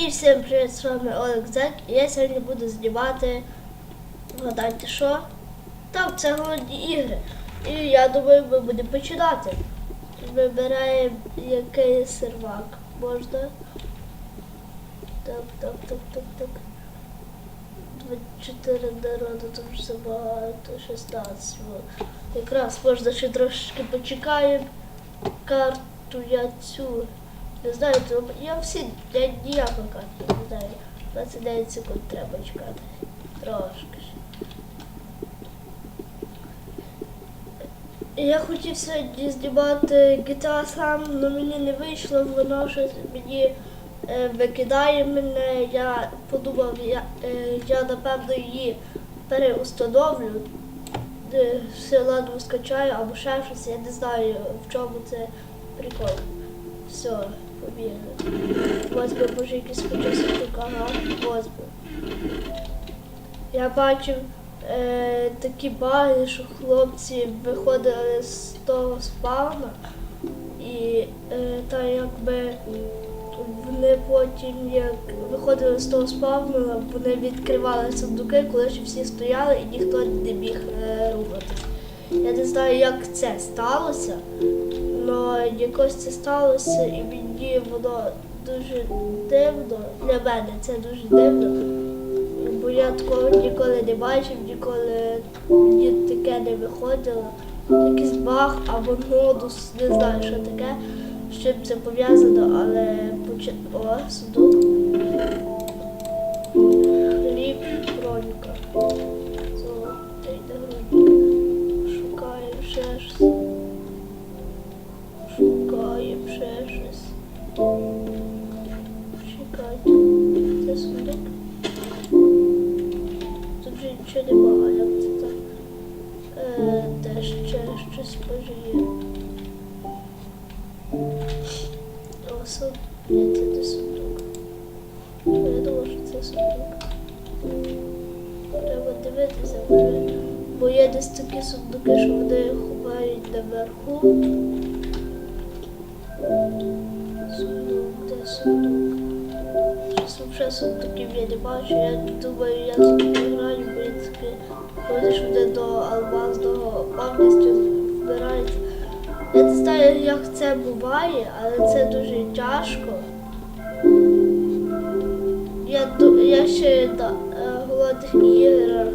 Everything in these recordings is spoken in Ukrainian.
І всім привіт, з вами Олег Зек. І я сьогодні буду знімати, вгадайте що? Так, це голодні ігри. І я думаю, ми будемо починати. Вибираємо який сервак можна. Так, так, так, так, так. 24 народу, там вже забагато, 16. Якраз можна ще трошки почекаємо. Карту я цю. Не знаю, то я всі я карту не знаю. 29 секунд треба чекати. Трошки. Я хотів сьогодні знімати GTA сам, але мені не вийшло, воно щось мені е, викидає мене. Я подумав, я, е, я напевно її переустановлю. Е, все ладно скачаю або ще щось, я не знаю в чому це прикол. Все, побігли. Ось би якийсь почасник, ага, ось. Я бачив е, такі баги, що хлопці виходили з того спавна і е, та якби вони потім як виходили з того спавну, вони відкривали сундуки, коли ще всі стояли і ніхто не міг е, рухатись. Я не знаю, як це сталося, але якось це сталося і мені воно дуже дивно. Для мене це дуже дивно. Бо я такого ніколи не бачив, ніколи мені таке не виходило. Якийсь баг або нодус, не знаю, що таке, з чим це пов'язано, але. О, сундук. Сундук. Я думав, що це сундук. Треба дивитися, бо є десь такі сундуки, що вони ховають наверху. Сундук, де сундук? Вже сундуків я не бачу. Я думаю, я тут граю, бо я таки ж вони до алмазного повністю вбирають. Я не знаю, як це буває, але це дуже тяжко. Я, я ще на е, голодних іграх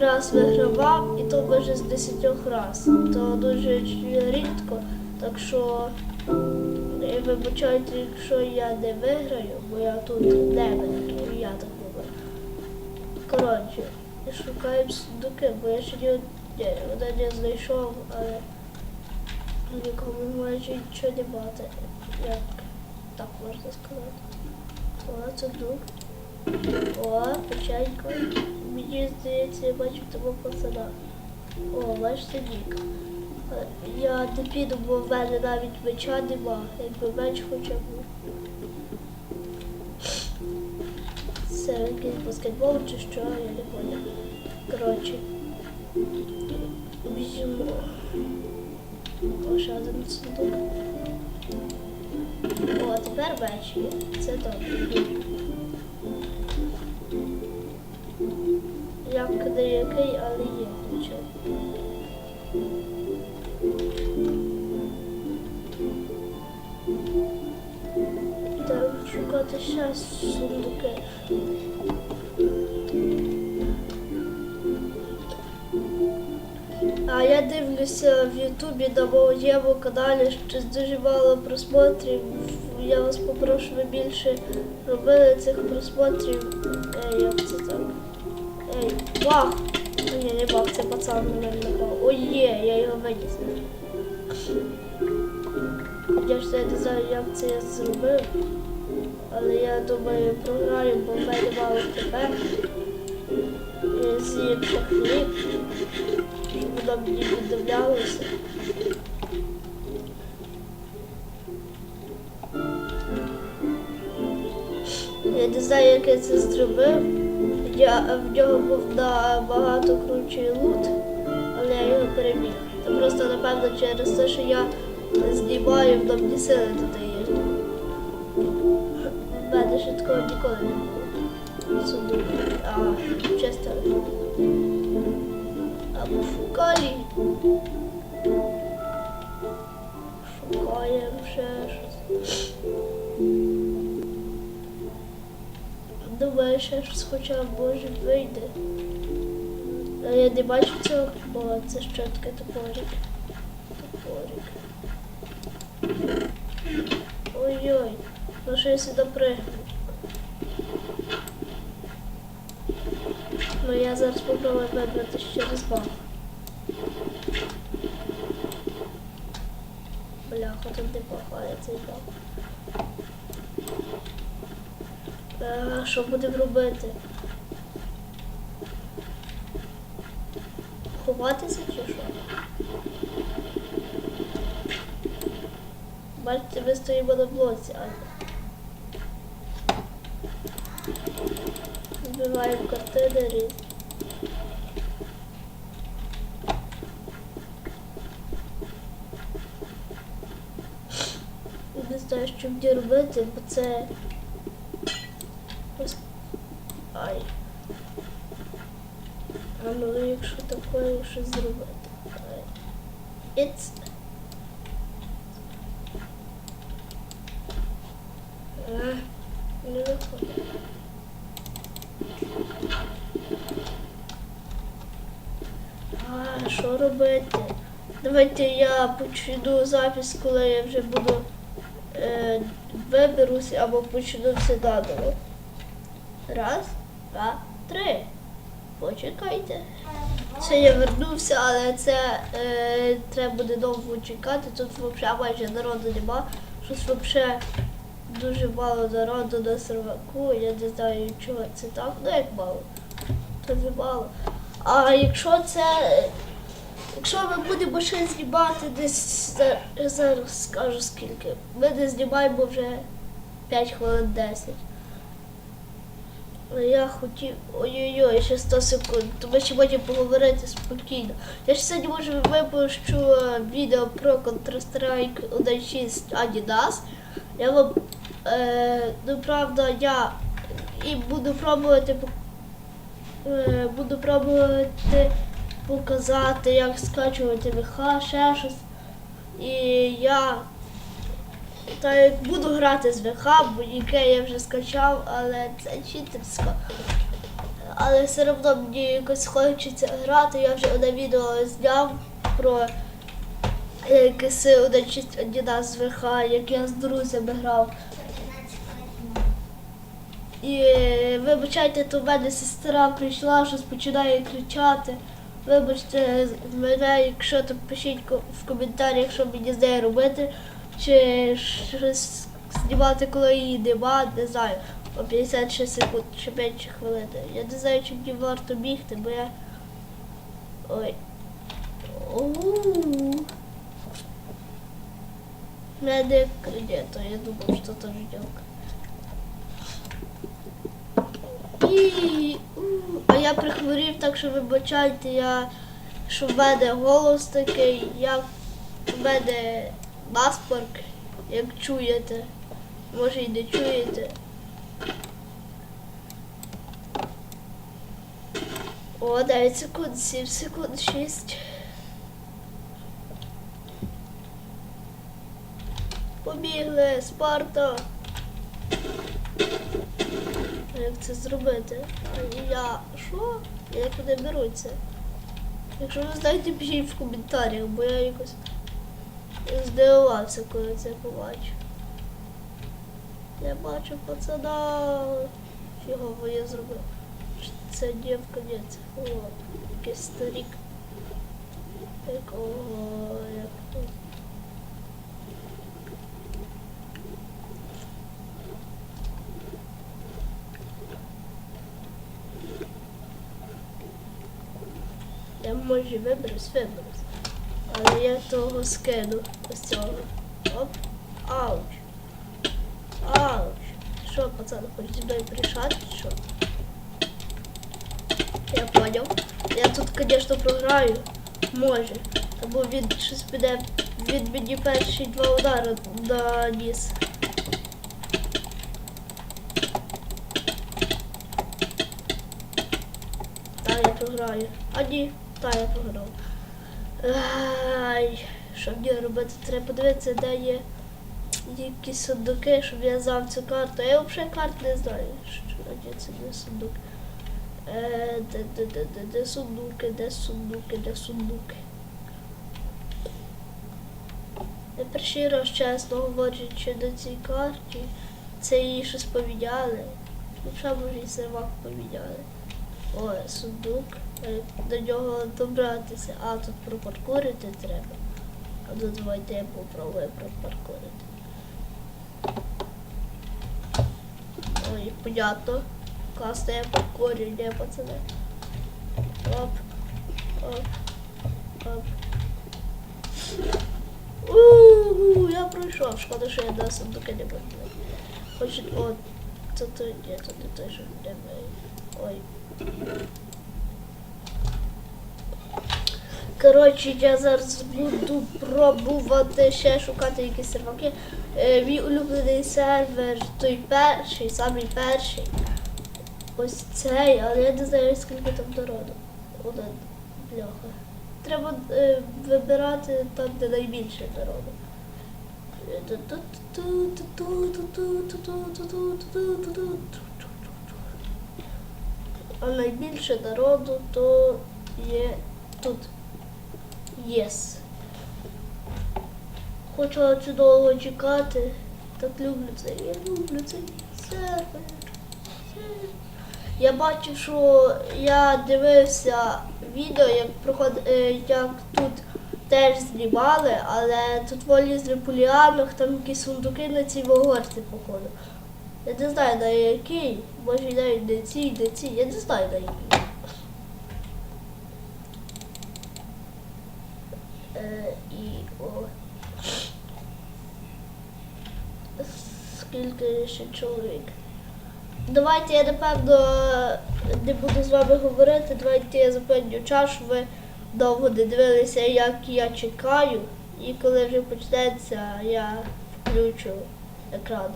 раз вигравав, і то може з 10 раз. То дуже рідко. Так що вибачайте, якщо я не виграю, бо я тут не виграю, я так думаю. Коротше, шукаємо сундуки, бо я ще ні один не знайшов, але нікому майже нічого не мати. Як так можна сказати. О, сундук. О, печенько. Мені здається, я бачу того пацана. О, бачите нік. Е, Я не піду, бо в мене навіть меча нема, якби меч хоча б. Це якийсь баскетбол чи що, я не поняла. Коротше. Візьмемо. О, ще один сундук. О, тепер бачу. Це добре. Як деякий, але є нічого. Так, шукати ще сундуки. А я дивлюся в Ютубі на моєму каналі щось дуже мало просмотрів. Я вас попрошу, ви більше робили цих просмотрів. Ей, як це так? Ей, бах! Ні, не бах, це пацан на мене напав. Ой, є, я його виніс. Я ж не знаю, як це я зробив. Але я думаю, програю, бо в мене мало. Я з'їм ще мені віддавлялося. Я не знаю, як я це зробив. Я в нього був набагато кручий лут, але я його переміг. Це просто напевно через те, що я знімаю, в мені сили додає. В мене ще такого ніколи не було. Суду. А, чисто. Або шукалі. Шукаємо ще щось. Думаю, ще щось хоча б може вийде. А я не бачу цього, бо це що таке топорик. Топорик. Ой-ой, ну що я сюди пригну. Ну я зараз попробую вибратися через банк. Бляха, тут не пахає цей банк. А, що будемо робити? Ховатися чи що? Бачите, ми стоїмо на блоці, а Картини різні. Не знаю, що мені робити, бо це. Ай. А ну якщо такое щось зробити. It's... А, не виходить. А, що робити? Давайте я почну запис, коли я вже буду е, виберусь або почну все заново. Раз, два, три. Почекайте. Це я вернувся, але це е, треба буде довго чекати. Тут взагалі майже народу нема. Щось взагалі дуже мало народу на серваку. Я не знаю, чого це так. Ну як мало. То не мало. А якщо це. Якщо ми будемо ще знімати десь зараз скажу скільки. Ми не знімаємо вже 5 хвилин 10. А Я хотів. Ой-ой-ой, ще 100 секунд. То ми ще можемо поговорити спокійно. Я ж сьогодні може випущу е, відео про Counter-Strike 1.6 Adidas. Я вам, е, ну правда, я і буду пробувати е, буду пробувати показати, як скачувати ВХ, ще щось. І я та як буду грати з ВХ, бо яке я вже скачав, але це читерсько. Але все одно мені якось хочеться грати. Я вже одне відео зняв про якийсь один чист Adidas з ВХ, як я з друзями грав. І е, вибачайте, то в мене сестра прийшла, щось починає кричати. Вибачте мене, якщо то пишіть в коментарях, що мені з нею робити, чи щось знімати, коли її нема, не знаю, по 56 секунд чи менше хвилини. Я не знаю, чи мені варто бігти, бо я. Ой. Медик. Ні, то я думав, що то ждёк. І, а я прихворів, так що вибачайте, я, що в голос такий, як в мене як чуєте. Може і не чуєте. О, 9 секунд, 7 секунд, 6. Побігли, Спарта. Як це зробити? А Я що? Як вони беруться? Якщо ви знаєте, пишіть в коментарях, бо я якось здивувався, коли це побачив. Я бачу пацана. Фігово я зробив. Це дівка, ні, це о, якийсь старик. Якого як. Я може виберусь, виберусь. Але я того скину ось цього. Оп. Ауч. Ауч. Що, пацан, хоч зі мною порішати. Я понял. Я тут, конечно, програю. Може. Або він щось піде від мені перші два удари на ніс. Та я програю. А ні та я. Ай, що мені робити? Треба подивитися, де є якісь сундуки, щоб я знав цю карту. Я взагалі карт не знаю. Що це не сундук. Е, де, де, де, де, де сундуки, де сундуки, де сундуки. Я перший раз чесно говорячи на цій карті, це її щось поміняли. Ще може і сервак поміняли. О, сундук. Е, До нього добратися. А, тут пропаркурити треба. А ну давайте я попробую пропаркурити. Ой, понятно. Класно я паркурю, не пацани. Оп. Оп. Оп. У, я пройшов. Шкода, що я до сундуки не буду. Хоч, о, це то, ні, це не той, що не ми. Ой. Коротше, я зараз буду пробувати ще шукати якісь серваки. Е, мій улюблений сервер, той перший, самий перший. Ось цей, але я не знаю, скільки там народу. Один бляха. Треба е, вибирати там, де найбільше народу. А найбільше народу то є тут. Єс. Хочу цю довго чекати. Так люблю це. Я люблю цей сервер. Я бачив, що я дивився відео, як проход... е, як тут теж знімали, але тут волізли по ліанах, там якісь сундуки на цій вогорці, походу. Я не знаю на який, може навіть не ці, не ці, я не знаю на який. Е, і о. Скільки ще чоловік? Давайте я напевно не буду з вами говорити. Давайте я час, щоб ви довго не дивилися, як я чекаю. І коли вже почнеться, я включу екран.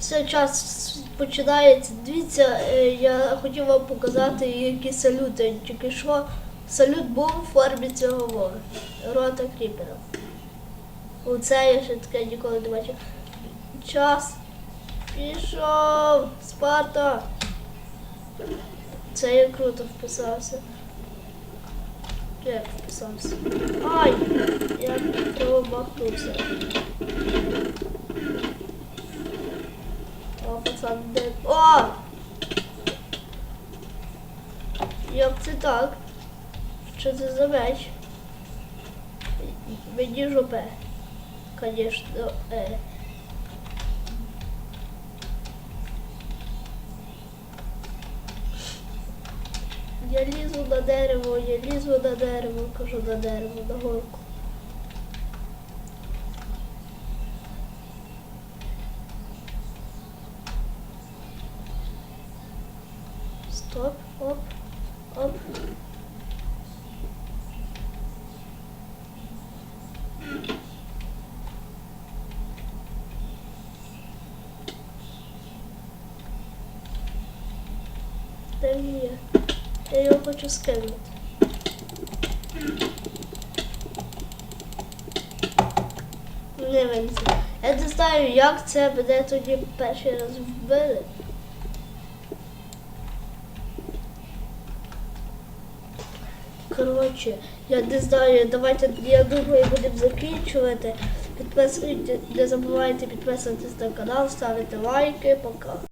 Все, час починається. Дивіться, е, я хотів вам показати, які салюти. Тільки що салют був у формі цього рота кріпера. Оце я ще таке ніколи не бачив. Час пішов, Спарта. Це я круто вписався. Як вписався? Ай! Я промахнувся. О, пацан, де. О! Як це так? Що це за меч? Мені жопе. Конечно, е. Я лізу на дерево, я лізу на дерево, кажу на дерево, на горку. Стоп, оп, оп. Де він є? Я його хочу скинути. Не винесе. Я не знаю, як це мене тоді перший раз вбили. Коротше, я не знаю, давайте, я думаю, будемо закінчувати. Підписуйте, не забувайте підписуватись на канал, ставити лайки, пока.